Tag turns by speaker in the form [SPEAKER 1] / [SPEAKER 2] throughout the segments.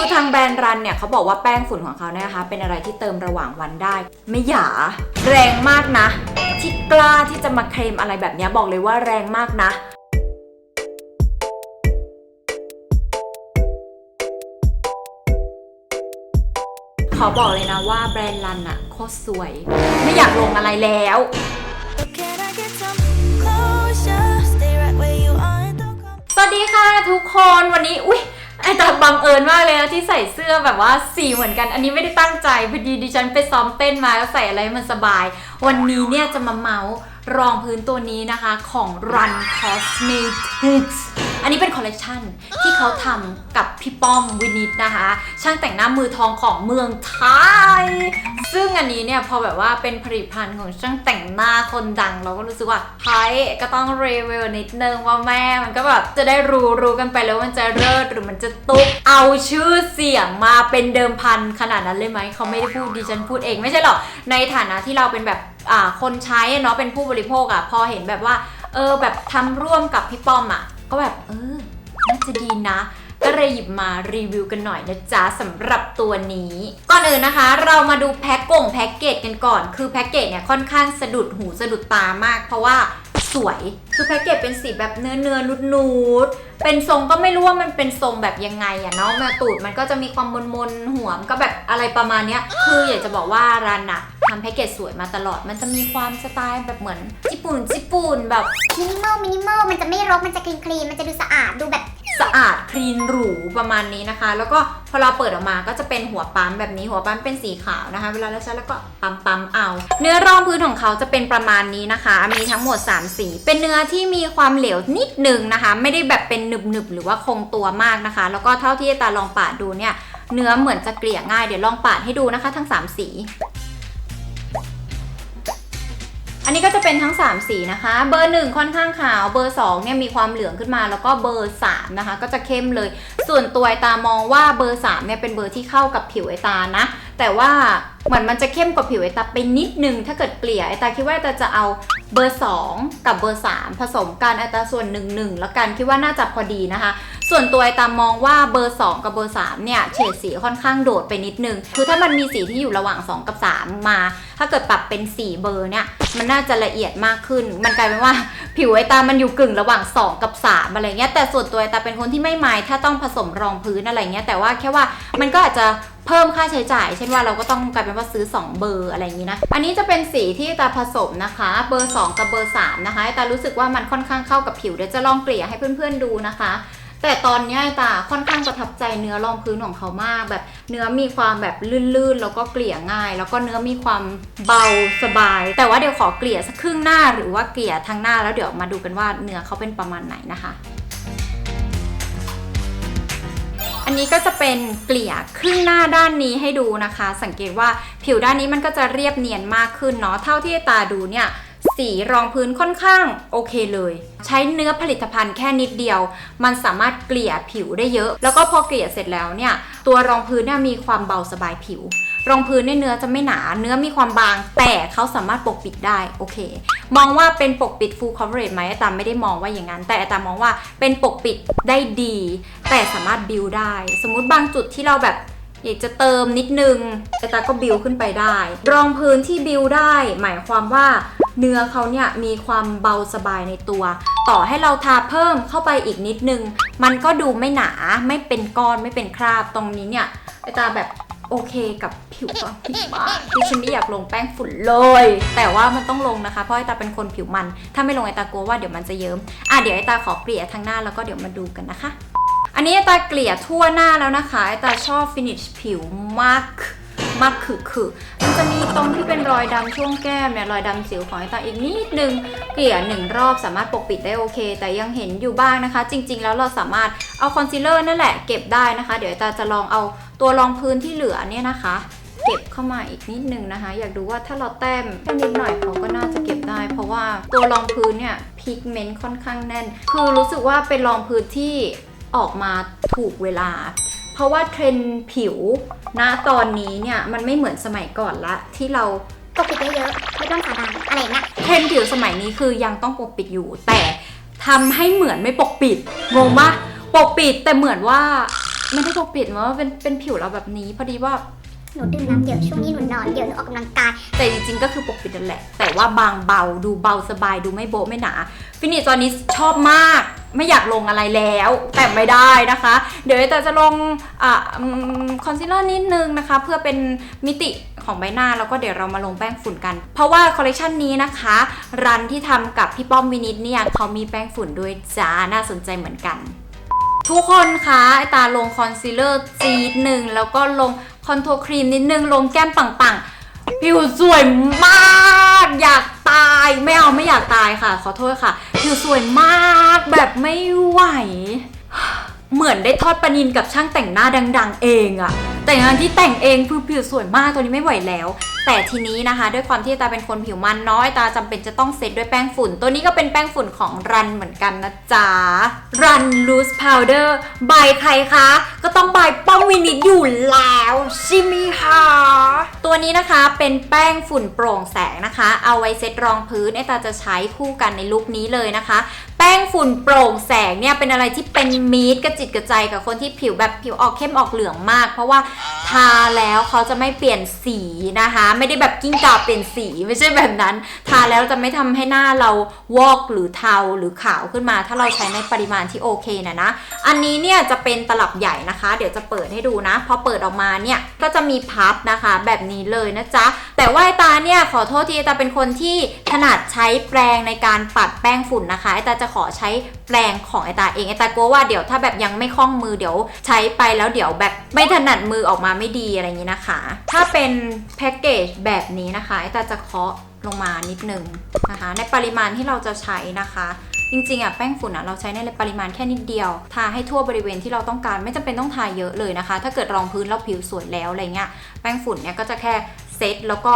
[SPEAKER 1] คือทางแบรนด์รันเนี่ยเขาบอกว่าแป้งฝุ่นของเขาเนี่ยนะคะ เป็นอะไรที่เติมระหว่างวันได้ ไม่หยาแรงมากนะ ที่กล้าที่จะมาเคลมอะไรแบบเนี้ยบอกเลยว่าแรงมากนะขอบอกเลยนะว่าแบรนด์รันอะโคตรสวย ไม่อยากลงอะไรแล้ว
[SPEAKER 2] But can I get some closure? Stay right where you are and don't come.
[SPEAKER 1] สวัสดีค่ะทุกคนวันนี้ อุ้ยไอตาบังเอิ ญมากเลยนะที่ใส่เสื้อแบบว่าสีเหมือนกัน อันนี้ไม่ได้ตั้งใจพอดีดิฉันไปซ้อมเต้นมาแล้วใส่อะไรให้มันสบาย วันนี้เนี่ยจะมาเมาส์รองพื้นตัวนี้นะคะของ Run Cosmetics นนี้เป็นคอลเลกชันที่เขาทำกับพี่ป้อมวินิตนะคะ ช่างแต่งหน้ามือทองของเมืองไทย ซึ่งอันนี้เนี่ยพอแบบว่าเป็นผลิตภัณฑ์ของช่างแต่งหน้าคนดัง เราก็รู้สึกว่าเฮ้ก็ต้องรีวิวนิดนึงว่าแม่มันก็แบบจะได้รู้รู้กันไปแล้วมันจะเลิศหรือมันจะตุ๊บเอาชื่อเสียงมาเป็นเดิมพันขนาดนั้นเลยไหมเขาไม่ได้พูดดิฉันพูดเองไม่ใช่หรอกในฐานะที่เราเป็นแบบอ่าคนใช้เนาะเป็นผู้บริโภคอะพอเห็นแบบว่าเออแบบทำร่วมกับพี่ป้อมอะ ก็แบบเออน่าจะดีนะ ก็เลยหยิบมารีวิวกันหน่อยนะจ๊ะสำหรับตัวนี้ ก่อนอื่นนะคะ เรามาดูแพ็กกงแพ็กเกจกันก่อน คือแพ็กเกจเนี่ยค่อนข้างสะดุดหูสะดุดตามาก เพราะว่า สวยคือแพ็กเกจเป็นสีแบบเนื้อเนื้อนูดนูดๆเป็นทรงก็ไม่รู้ว่ามันเป็นทรงแบบยังไงอะเนาะมาตูดมันก็จะมีความมนมนๆหัวมนก็แบบอะไรประมาณเนี้ย คืออยากจะบอกว่ารันนะทำแพ็กเกจสวยมาตลอด มันจะมีความสไตล์แบบเหมือนญี่ปุ่นญี่ปุ่นแบบ
[SPEAKER 3] มินิมอลมินิมอลมันจะไม่รกมันจะคลีนคลีนมันจะดูสะอาดดูแบบ
[SPEAKER 1] สะอาดคลีนหรูประมาณนี้นะคะ แล้วก็พอเราเปิดออกมาก็จะเป็นหัวปั๊มแบบนี้หัวปั๊มเป็นสีขาวนะคะ เวลาเราใช้แล้วก็ปั๊มปั๊มเอา เนื้อรองพื้นของเขาจะเป็นประมาณนี้นะคะ มีทั้งหมด 3 สี เป็นเนื้อที่มีความเหลวนิดนึงนะคะ ไม่ได้แบบเป็นหนึบหนึบหรือว่าคงตัวมากนะคะ แล้วก็เท่าที่ตาลองปาดดูเนี่ยเนื้อเหมือนจะเกลี่ยง่ายเดี๋ยวลองปาดให้ดูนะคะ ทั้ง 3 สี อันนี้ก็จะเป็นทั้ง 3 สีนะคะ เบอร์ 1 ค่อนข้างขาว เบอร์2เนี่ยมีความเหลืองขึ้นมา แล้วก็เบอร์ 3 นะคะ ก็จะเข้มเลย ส่วนตัวไอตามองว่าเบอร์ 3 เนี่ยเป็นเบอร์ที่เข้ากับผิวไอตานะ แต่ว่าเหมือนมันจะเข้มกว่าผิวไอตาไปนิดนึง ถ้าเกิดเกลี่ยไอตาคิดว่าไอตาจะเอาเบอร์ 2 กับเบอร์ 3 ผสมกันไอตาส่วน1 1แล้วกันคิดว่าน่าจะพอดีนะคะ ส่วนตัวไอตามองว่าเบอร์ 2 กับเบอร์ 3 เนี่ยเฉดสีค่อนข้างโดดไปนิดนึง คือถ้ามันมีสีที่อยู่ระหว่าง 2 กับ 3 มา ถ้าเกิดปรับเป็น 4 เบอร์เนี่ยมันน่าจะละเอียดมากขึ้น มันกลายเป็นว่าผิวไอตามันอยู่กึ่งระหว่าง 2 กับ 3 อะไรเงี้ยแต่ส่วนตัวไอตาเป็นคนที่ไม่มายถ้าต้องผสมรองพื้นอะไรเงี้ยแต่ว่าแค่ว่ามันก็อาจจะ เพิ่มค่าใช้จ่าย เช่นว่าเราก็ต้องกลายเป็นว่าซื้อ 2 เบอร์อะไรอย่างนี้นะ อันนี้จะเป็นสีที่ตาผสมนะคะ เบอร์ 2 กับเบอร์ 3 นะคะตารู้สึกว่ามันค่อนข้างเข้ากับผิวเดี๋ยวจะลองเกลี่ยให้เพื่อนๆดูนะคะแต่ตอนนี้ตาค่อนข้างประทับใจเนื้อรองพื้นของเขามาก แบบเนื้อมีความแบบลื่นๆ แล้วก็เกลี่ยง่าย แล้วก็เนื้อมีความเบาสบาย แต่ว่าเดี๋ยวขอเกลี่ยสักครึ่งหน้าหรือว่าเกลี่ยทั้งหน้าแล้วเดี๋ยวมาดูกันว่าเนื้อเขาเป็นประมาณไหนนะคะ อันนี้ก็จะเป็นเกลี่ยครึ่งหน้าด้านนี้ให้ดูนะคะ สังเกตว่าผิวด้านนี้มันก็จะเรียบเนียนมากขึ้นเนาะเท่าที่ตาดูเนี่ยสีรองพื้นค่อนข้างโอเคเลย ใช้เนื้อผลิตภัณฑ์แค่นิดเดียว มันสามารถเกลี่ยผิวได้เยอะ แล้วก็พอเกลี่ยเสร็จแล้วเนี่ยตัวรองพื้นเนี่ยมีความเบาสบายผิว รองพื้นเนี่ยเนื้อจะไม่หนา เนื้อมีความบาง แต่เขาสามารถปกปิดได้ โอเค มองว่าเป็นปกปิด full coverage ไหมอาตามไม่ได้มองว่าอย่างนั้น แต่อาตามมองว่าเป็นปกปิดได้ดี แต่สามารถบิวได้ สมมุติบางจุดที่เราแบบอยากจะเติมนิดนึงแต่ตาก็บิวขึ้นไปได้ รองพื้นที่บิวได้ หมายความว่าเนื้อเขาเนี่ยมีความเบาสบายในตัว ต่อให้เราทาเพิ่มเข้าไปอีกนิดนึง มันก็ดูไม่หนาไม่เป็นก้อนไม่เป็นคราบตรงนี้เนี่ยไอตาแบบ โอเคกับผิวตอนที่บ้ากที่ฉันไม่อยากลงแป้งฝุ่นเลย แต่ว่ามันต้องลงนะคะ เพราะไอตาเป็นคนผิวมัน ถ้าไม่ลงไอตากลัวว่าเดี๋ยวมันจะเยิ้ม อะเดี๋ยวไอตาขอเกลี่ยทางหน้าแล้วก็เดี๋ยวมาดูกันนะคะ อันนี้ไอตาเกลี่ยทั่วหน้าแล้วนะคะ ไอตาชอบฟินิชผิวมาก มากคือคือมันจะมีตรงที่เป็นรอยดำช่วงแก้มเนี่ยรอยดำสิวของไอตาอีกนิดนึงเกลี่ยหนึ่งรอบสามารถปกปิดได้โอเค แต่ยังเห็นอยู่บ้างนะคะ จริง ๆ แล้วเราสามารถเอาคอนซีลเลอร์นั่นแหละเก็บได้นะคะ เดี๋ยวไอตาจะลองเอาตัวรองพื้นที่เหลือเนี่ยนะคะ เก็บเข้ามาอีกนิดนึงนะคะ อยากดูว่าถ้าเราแต้มแค่นิดหน่อยเขาก็น่าจะเก็บได้ เพราะว่าตัวรองพื้นเนี่ยพิกเมนต์ค่อนข้างแน่น คือรู้สึกว่าเป็นรองพื้นที่ออกมาถูกเวลา เพราะว่าเทรนด์ผิวณตอนนี้เนี่ยมันไม่เหมือนสมัยก่อนละ ที่เรา
[SPEAKER 3] ปกปิดเยอะไม่ต้องทาดำอะไรอย่างเงี้ย
[SPEAKER 1] เทรนด์ผิวสมัยนี้คือยังต้องปกปิดอยู่ แต่ทำให้เหมือนไม่ปกปิดงงปะปกปิดแต่เหมือนว่าไม่ได้ปกปิดว่าเป็นเป็นผิวเราแบบนี้ พอดีว่า
[SPEAKER 3] หนูดื่มน้ำเยอะช่วงนี้หนูนอนเยอะหนูออกกำลังกาย
[SPEAKER 1] แต่จริงๆ ก็คือปกปิดนั่นแหละ แต่ว่าบางเบาดูเบาสบายดูไม่โบ๊ะไม่หนา ฟินิชตอนนี้ชอบมาก ไม่อยากลงอะไรแล้ว แต่ไม่ได้นะคะ เดี๋ยวแต่จะลงอคอนซีลเลอร์นิดนึงนะคะ เพื่อเป็นมิติของใบหน้าแล้วก็เดี๋ยวเรามาลงแป้งฝุ่นกัน เพราะว่าคอลเลคชันนี้นะคะ รันที่ทำกับพี่ป้อมวินิตเนี่ยเขามีแป้งฝุ่นด้วยจ้าน่าสนใจเหมือนกันทุกคนคะไอตาลงคอนซีลเลอร์จีดหนึ่งแล้วก็ลง คอนโทรครีมนิดนึงลงแก้มปังๆผิวสวยมาก อยากตายไม่เอาไม่อยากตายค่ะ ขอโทษค่ะ ผิวสวยมากแบบไม่ไหว เหมือนได้ทอดปนินกับช่างแต่งหน้าดัง ๆ เองอะแต่งานที่แต่งเองคือผิวสวยมากตัวนี้ไม่ไหวแล้ว แต่ทีนี้นะคะ ด้วยความที่ตาเป็นคนผิวมันน้อยตาจำเป็นจะต้องเซตด้วยแป้งฝุ่น ตัวนี้ก็เป็นแป้งฝุ่นของรันเหมือนกันนะจ๊ะรัน loose powder บายใครคะ ก็ต้องบายป้องวินิตอยู่แล้วใช่ไหมคะตัวนี้นะคะเป็นแป้งฝุ่นโปร่งแสงนะคะ เอาไว้เซตรองพื้นไอตาจะใช้คู่กันในลุคนี้เลยนะคะ แป้งฝุ่นโปร่งแสงเนี่ยเป็นอะไรที่เป็นมีดกระจิตกระใจกับคนที่ผิวแบบผิวออกเข้มออกเหลืองมาก เพราะว่า ทาแล้วเขาจะไม่เปลี่ยนสีนะคะ ไม่ได้แบบกิ้งก่าเปลี่ยนสีไม่ใช่แบบนั้น ทาแล้วจะไม่ทำให้หน้าเราวอกหรือเทาหรือขาวขึ้นมา ถ้าเราใช้ในปริมาณที่โอเคนะนะ อันนี้เนี่ยจะเป็นตลับใหญ่นะคะ เดี๋ยวจะเปิดให้ดูนะ พอเปิดออกมาเนี่ยก็จะมีพับนะคะ แบบนี้เลยนะจ๊ะ แต่ว่าไอตาเนี่ยขอโทษทีไอตาเป็นคนที่ถนัดใช้แปรงในการปัดแป้งฝุ่นนะคะไอตาจะขอใช้ แรงของไอตาเองไอตากลัวว่าเดี๋ยวถ้าแบบยังไม่คล่องมือเดี๋ยวใช้ไปแล้วเดี๋ยวแบบไม่ถนัดมือออกมาไม่ดีอะไรอย่างนี้นะคะ ถ้าเป็นแพ็กเกจแบบนี้นะคะไอตาจะเคาะลงมานิดนึงนะคะ ในปริมาณที่เราจะใช้นะคะจริงๆอะแป้งฝุ่นอะเราใช้ในปริมาณแค่นิดเดียว ทาให้ทั่วบริเวณที่เราต้องการไม่จำเป็นต้องทาเยอะเลยนะคะ ถ้าเกิดรองพื้นแล้วผิวสวยแล้วอะไรเงี้ยแป้งฝุ่นเนี่ยก็จะแค่ เซตแล้วก็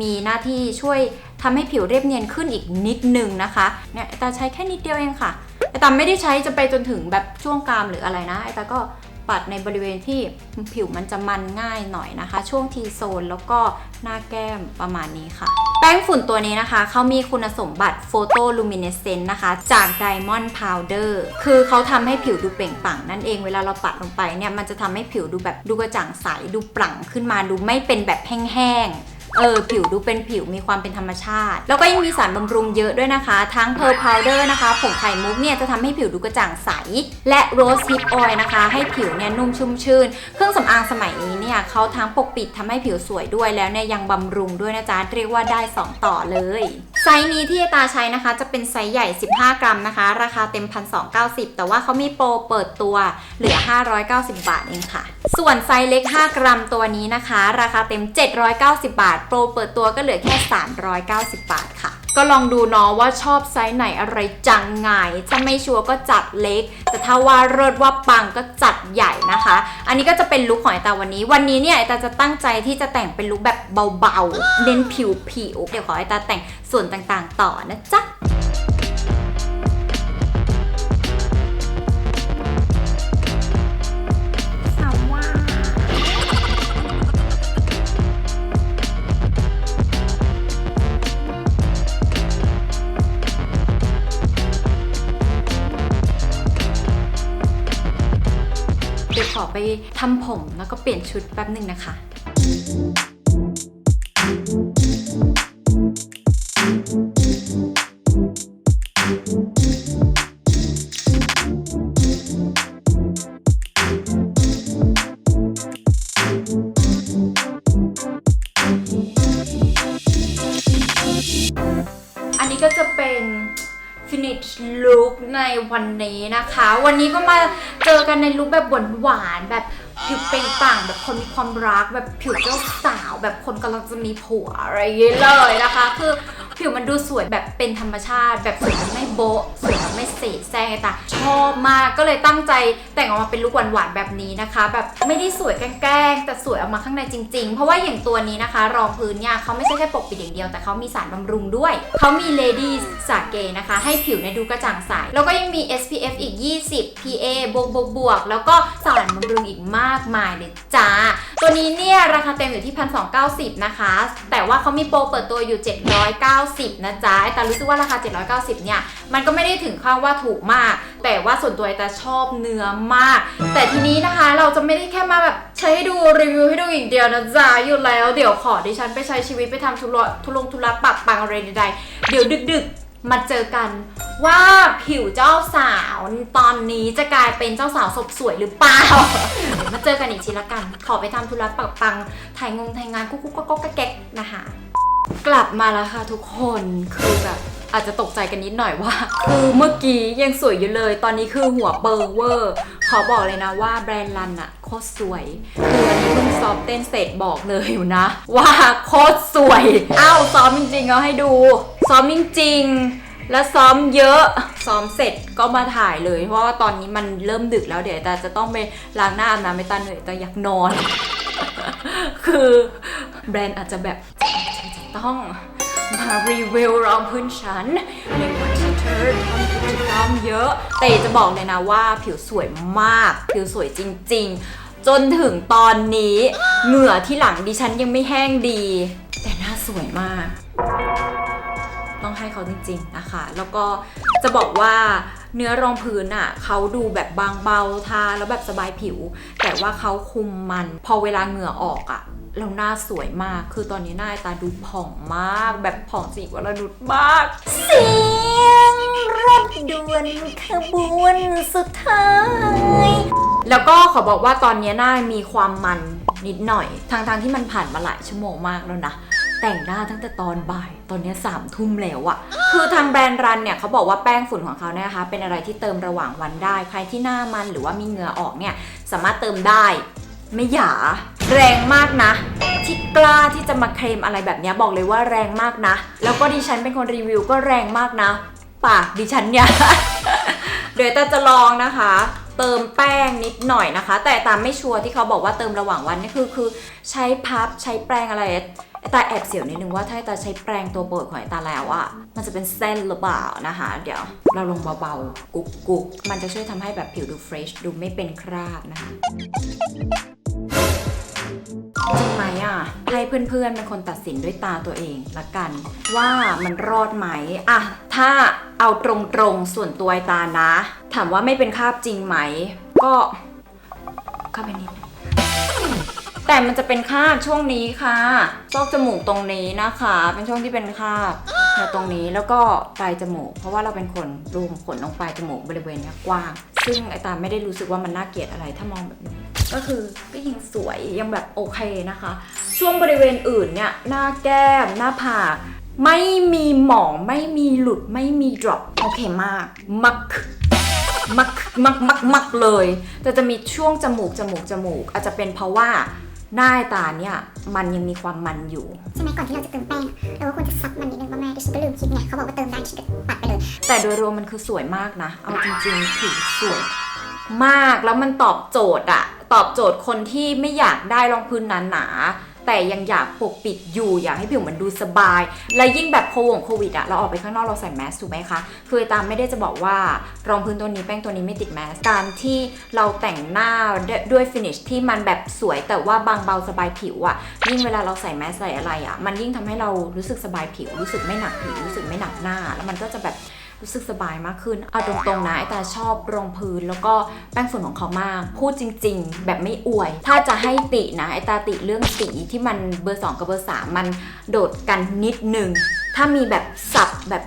[SPEAKER 1] มีหน้าที่ช่วยทำให้ผิวเรียบเนียนขึ้นอีกนิดนึงนะคะเนี่ยไอตาใช้แค่นิดเดียวเองค่ะไอตาไม่ได้ใช้จะไปจนถึงแบบช่วงกรามหรืออะไรนะไอตาก็ ปัดในบริเวณที่ผิวมันจะมันง่ายหน่อยนะคะ ช่วงทีโซนแล้วก็หน้าแก้มประมาณนี้ค่ะ แป้งฝุ่นตัวนี้นะคะ เขามีคุณสมบัติโฟโตลูมิเนเซนต์นะคะ จากไดมอนด์พาวเดอร์คือเขาทำให้ผิวดูเปล่งปลั่งนั่นเองเวลาเราปัดลงไปเนี่ยมันจะทำให้ผิวดูแบบดูกระจ่างใสดูปลั่งขึ้นมาดูไม่เป็นแบบแห้งๆ เออผิวดูเป็นผิวมีความเป็นธรรมชาติ แล้วก็ยังมีสารบำรุงเยอะด้วยนะคะ ทั้ง Pearl Powder นะคะผงไข่มุกเนี่ยจะทำให้ผิวดูกระจ่างใส และ Rose Hip Oil นะคะ ให้ผิวเนี่ยนุ่มชุ่มชื่น เครื่องสำอางสมัยนี้เนี่ยเขาทั้งปกปิดทำให้ผิวสวยด้วยแล้วเนี่ยยังบำรุงด้วยนะจ๊ะเรียกว่าได้ 2 ต่อเลยไซส์นี้ที่ตาใช้นะคะจะเป็นไซส์ใหญ่ 15 กรัมนะคะ ราคาเต็ม 1,290 แต่ว่าเขามีโปรเปิดตัวเหลือ 590 บาทเองค่ะ ส่วนไซส์เล็ก 5 กรัมตัวนี้นะคะ ราคาเต็ม 790 บาทโปรเปิดตัวก็เหลือแค่ 390 บาทค่ะ ก็ลองดูเนาะว่าชอบไซส์ไหนอะไรจังไงถ้าไม่ชัวร์ก็จัดเล็ก แต่ถ้าว่าเลิศว่าปังก็จัดใหญ่นะคะ อันนี้ก็จะเป็นลุคของไอตาวันนี้ วันนี้เนี่ยไอตาจะตั้งใจที่จะแต่งเป็นลุคแบบเบาๆ เน้นผิวผิวเดี๋ยวขอไอตาแต่งส่วนต่างๆ ต่อนะจ๊ะ อไปทำผมแล้วก็เปลี่ยนชุดแป๊บหนึ่งนะคะ อันนี้ก็จะเป็น finish look ในวันนี้นะคะ วันนี้ก็มาเจอกันในลุคแบบหวานๆแบบผิวเปล่งปลั่งแบบคนมีความรักแบบผิวเจ้าสาว แบบคนกำลังจะมีผัวอะไรอย่างเงี้ยเลยนะคะ คือ ผิวมันดูสวยแบบเป็นธรรมชาติแบบสวยแบบไม่โบ๊ะสวยแบบไม่เสแสร้งไอ้ตาชอบมากก็เลยตั้งใจแต่งออกมาเป็นลุคหวานๆแบบนี้นะคะ แบบไม่ได้สวยแกล้งแต่สวยออกมาข้างในจริง ๆ เพราะว่าอย่างตัวนี้นะคะ รองพื้นเนี่ยเขาไม่ใช่แค่ปกปิดอย่างเดียวแต่เขามีสารบำรุงด้วยเขามี Lady สาเกนะคะ ให้ผิวเนี่ยดูกระจ่างใสแล้วก็ยังมี SPF อีก 20 PA บวกบวกบวกแล้วก็สารบำรุงอีกมากมายเลยจ้าตัวนี้เนี่ยราคาเต็มอยู่ที่ 1,290 นะคะ แต่ว่าเขามีโปรเปิดตัวอยู่ 790 นะจ๊ะแต่รู้สึกว่าราคา 790 เนี่ย มันก็ไม่ได้ถึงข้าว่าถูกมาก แต่ว่าส่วนตัวไอแต่ชอบเนื้อมาก แต่ทีนี้นะคะเราจะไม่ได้แค่มาแบบใช้ให้ดูรีวิวให้ดูอย่างเดียวนะจ๊ะอยู่แล้ว เดี๋ยวขอดิฉันไปใช้ชีวิตไปทำธุระทุลงทุระปักปังอะไรใดๆเดี๋ยวดึกๆมาเจอกันว่าผิวเจ้าสาวตอนนี้จะกลายเป็นเจ้าสาวศพสวยหรือเปล่า มาเจอกันอีกทีละกัน ขอไปทำธุระปักปัง ถ่ายงงถ่ายงานกุ๊กกุ๊กก๊อกก๊อกแก๊กนะคะ กลับมาแล้วค่ะทุกคน คือแบบอาจจะตกใจกันนิดหน่อยว่า คือเมื่อกี้ยังสวยอยู่เลย ตอนนี้คือหัวเบอร์เวอร์ ขอบอกเลยนะว่าแบรนด์ลันอะโคตรสวย คืออันนี้เพิ่งซ้อมเต้นเสร็จบอกเลยอยู่นะ ว่าโคตรสวย อ้าวซ้อมจริงๆเอาให้ดู ซ้อมจริงๆและซ้อมเยอะ ซ้อมเสร็จก็มาถ่ายเลย เพราะว่าตอนนี้มันเริ่มดึกแล้วเดี๋ยวแต่จะต้องไปล้างหน้าอาบน้ำไปตาเหนื่อยต่อยากนอน คือแบรนด์อาจจะแบบจะต้องมารีวิวรองพื้นชั้นในวันที่เธอทำกิจกรรมเยอะ แต่จะบอกเลยนะว่าผิวสวยมาก ผิวสวยจริง ๆ จนถึงตอนนี้เหงื่อที่หลังดิฉันยังไม่แห้งดี แต่หน้าสวยมาก ต้องให้เขาจริงๆนะคะ แล้วก็จะบอกว่าเนื้อรองพื้นอะเขาดูแบบบางเบาทาแล้วแบบสบายผิว แต่ว่าเขาคุมมัน พอเวลาเหงื่อออกอะแล้วหน้าสวยมาก คือตอนนี้หน้าตาดูผ่องมาก แบบผ่องสีวรนุชมาก เสียงรถด่วนขบวนสุดท้าย แล้วก็ขอบอกว่าตอนนี้หน้ามีความมันนิดหน่อย ทางทางๆที่มันผ่านมาหลายชั่วโมงมากแล้วนะ แต่งหน้าตั้งแต่ตอนบ่าย ตอนนี้สามทุ่มแล้วอะคือทางแบรนด์รันเนี่ยเขาบอกว่าแป้งฝุ่นของเขาเนี่ยนะคะ เป็นอะไรที่เติมระหว่างวันได้ ใครที่หน้ามันหรือว่ามีเหงื่อออกเนี่ยสามารถเติมได้ ไม่หยาแรงมากนะที่กล้าที่จะมาเคลมอะไรแบบนี้บอกเลยว่าแรงมากนะ แล้วก็ดิฉันเป็นคนรีวิวก็แรงมากนะ ปากดิฉันเนี่ยเดี๋ยวแต่จะลองนะคะ เติมแป้งนิดหน่อยนะคะ แต่ตามไม่ชัวร์ที่เขาบอกว่าเติมระหว่างวันนี่คือคือ ใช้พับใช้แปรงอะไร ไอ้ตาแอบเสียวนิดนึงว่าถ้าตาใช้แปรงตัวโปรดของไอตาแล้วอะมันจะเป็นเส้นหรือเปล่านะคะ เดี๋ยวเราลงเบาๆ กุ๊กกุ๊กมันจะช่วยทำให้แบบผิวดูเฟรชดูไม่เป็นคราบนะคะจริงไหมอะให้เพื่อนๆเป็นคนตัดสินด้วยตาตัวเองละกัน ว่ามันรอดไหมอะถ้าเอาตรงๆส่วนตัวไอตานะ ถามว่าไม่เป็นคราบจริงไหม ก็เข้าไปนิด แต่มันจะเป็นคาบช่วงนี้ค่ะซอกจมูกตรงนี้นะคะ เป็นช่วงที่เป็นคาบเนี่ตรงนี้แล้วก็ปลายจมูก เพราะว่าเราเป็นคนรูมขนตรงปลายจมูกบริเวณนี้กว้าง ซึ่งไอตาไม่ได้รู้สึกว่ามันน่าเกลียดอะไรถ้ามองแบบนี้ ก็คือก็ยังสวยยังแบบโอเคนะคะ ช่วงบริเวณอื่นเนี่ยหน้าแก้มหน้าผากไม่มีหมองไม่มีหลุดไม่มี drop โอเคมากมักมักมักมักมักเลย แต่จะมีช่วงจมูกจมูกจมูก อาจจะเป็นเพราะว่า หน้าตาเนี่ยมันยังมีความมันอยู่
[SPEAKER 3] ใช่ไหมก่อนที่เราจะเติมแป้งเราก็ควรจะซับมันนิดนึงว่าแม่ดิฉันก็ลืมคิดไงเขาบอกว่าเติมได้ดิฉันก็ปัดไปเลย
[SPEAKER 1] แต่โดยรวมมันคือสวยมากนะ เอาจริงๆผิวสวยมากแล้วมันตอบโจทย์อะตอบโจทย์คนที่ไม่อยากได้รองพื้นหนาๆ แต่ยังอยากปกปิดอยู่อยากให้ผิวมันดูสบาย และยิ่งแบบโควงโควิดอะเราออกไปข้างนอกเราใส่แมสถูกไหมคะ คือตามไม่ได้จะบอกว่ารองพื้นตัวนี้แป้งตัวนี้ไม่ติดแมสการที่เราแต่งหน้าด้วยฟินิชที่มันแบบสวยแต่ว่าบางเบาสบายผิวอะยิ่งเวลาเราใส่แมสใส่อะไรอะมันยิ่งทำให้เรารู้สึกสบายผิวรู้สึกไม่หนักผิวรู้สึกไม่หนักหน้า แล้วมันก็จะแบบ รู้สึกสบายมากขึ้น เอาตรงๆนะไอตาชอบรองพื้นแล้วก็แป้งฝุ่นของเขามาก พูดจริง ๆ แบบไม่อวย ถ้าจะให้ตินะไอตาติเรื่องสีที่มันเบอร์ 2 กับเบอร์ 3 มันโดดกันนิดนึงถ้ามีแบบสับแบบ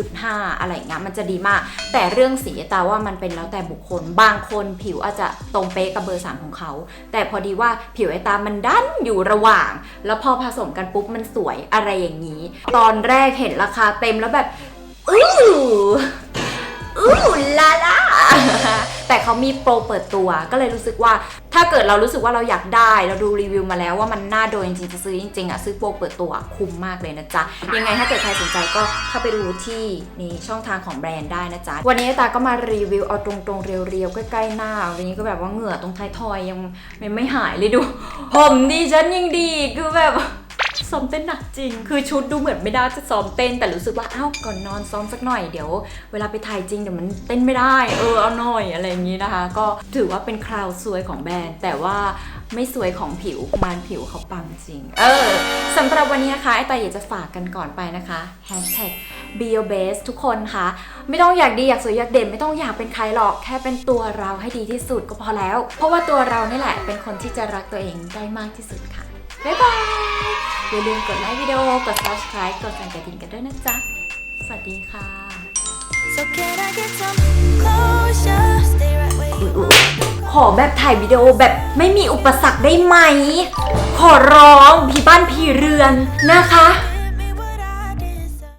[SPEAKER 1] 2.5 อะไรอย่างเงี้ยมันจะดีมาก แต่เรื่องสีไอตาว่ามันเป็นแล้วแต่บุคคล บางคนผิวอาจจะตรงเป๊ะกับเบอร์ 3 ของเขา แต่พอดีว่าผิวไอตามันดันอยู่ระหว่าง แล้วพอผสมกันปุ๊บมันสวยอะไรอย่างนี้ ตอนแรกเห็นราคาเต็มแล้วแบบ อู้อู้ลาลาแต่เขามีโปรเปิดตัวก็เลยรู้สึกว่า ถ้าเกิดเรารู้สึกว่าเราอยากได้ เราดูรีวิวมาแล้วว่ามันน่าโดนจริงๆจะซื้อจริงๆอะซื้อโปรเปิดตัวคุ้มมากเลยนะจ๊ะ ยังไงถ้าเกิดใครสนใจก็เข้าไปดูที่นี่ช่องทางของแบรนด์ได้นะจ๊ะ วันนี้ตาก็มารีวิวเอาตรงๆเรียวๆ ใกล้ๆหน้า วันนี้ก็แบบว่าเหงื่อตรงท้ายทอยยังไม่หายเลยดู ผมดิฉันยังดีคือแบบ ซ้อมเต้นหนักจริง คือชุดดูเหมือนไม่ได้จะซ้อมเต้น แต่รู้สึกว่าอ้าวก่อนนอนซ้อมสักหน่อยเดี๋ยว เวลาไปถ่ายจริงเดี๋ยวมันเต้นไม่ได้ เออเอาหน่อยอะไรอย่างนี้นะคะ ก็ถือว่าเป็นคราวซวยของแบรนด์ แต่ว่าไม่สวยของผิวมานผิวเขาปังจริง เออสำหรับวันนี้นะคะไอตาอยากจะฝากกันก่อนไปนะคะ be your best ทุกคนคะไม่ต้องอยากดีอยากสวยอยากเด่น ไม่ต้องอยากเป็นใครหรอกแค่เป็นตัวเราให้ดีที่สุดก็พอแล้ว เพราะว่าตัวเรานี่แหละเป็นคนที่จะรักตัวเองได้มากที่สุดค่ะ บ๊ายบาย อย่าลืมกดไลค์วิดีโอ กด subscribe กดสั่นกระดิ่งกันด้วยนะจ๊ะ สวัสดีค่ะ
[SPEAKER 2] So can I get some closure? Stay right where you are.
[SPEAKER 1] ขอแบบถ่ายวิดีโอแบบไม่มีอุปสรรคได้ไหม ขอร้องพี่บ้านพี่เรือนนะคะ